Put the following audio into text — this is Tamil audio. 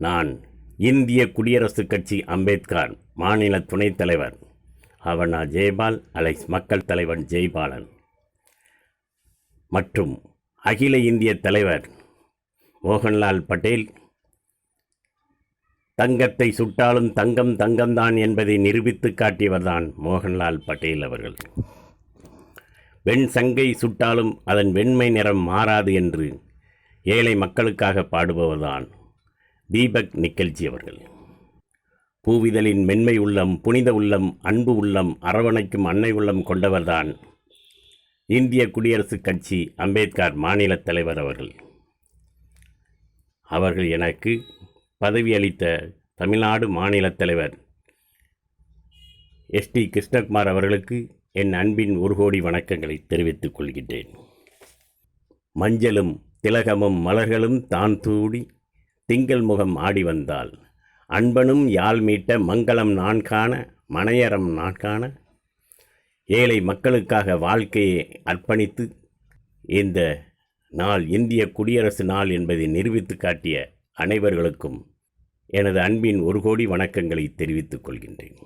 நான் இந்திய குடியரசுக் கட்சி அம்பேத்கர் மாநில துணைத் தலைவர். அவனா ஜெயபால் அலைஸ் மக்கள் தலைவன் ஜெய்பாலன். மற்றும் அகில இந்திய தலைவர் மோகன்லால் பட்டேல். தங்கத்தை சுட்டாலும் தங்கம் தங்கம்தான் என்பதை நிரூபித்து காட்டியவர்தான் மோகன்லால் பட்டேல் அவர்கள். வெண் சங்கை சுட்டாலும் அதன் வெண்மை நிறம் மாறாது என்று ஏழை மக்களுக்காக பாடுபவர்தான் தீபக் நிக்கல்ஜி அவர்கள். பூவிதலின் மென்மை உள்ளம் புனித உள்ளம் அன்பு உள்ளம் அரவணைக்கும் அன்னை உள்ளம் கொண்டவர்தான் இந்திய குடியரசுக் கட்சி அம்பேத்கர் மாநில தலைவர் அவர்கள். அவர்கள் எனக்கு பதவி அளித்த தமிழ்நாடு மாநில தலைவர் எஸ்டி கிருஷ்ணகுமார் அவர்களுக்கு என் அன்பின் ஒரு கோடி வணக்கங்களை தெரிவித்துக் கொள்கின்றேன். மஞ்சளும் திலகமும் மலர்களும் தான் தூடி திங்கள் முகம் ஆடி வந்தால் அன்பனும் யாழ் மீட்ட மங்களம் நான் காண மனையறம் நான் காண ஏழை மக்களுக்காக வாழ்க்கையை அர்ப்பணித்து இந்த நாள் இந்திய குடியரசு நாள் என்பதை நிரூபித்து காட்டிய அனைவர்களுக்கும் எனது அன்பின் ஒரு கோடி வணக்கங்களை தெரிவித்துக் கொள்கின்றேன்.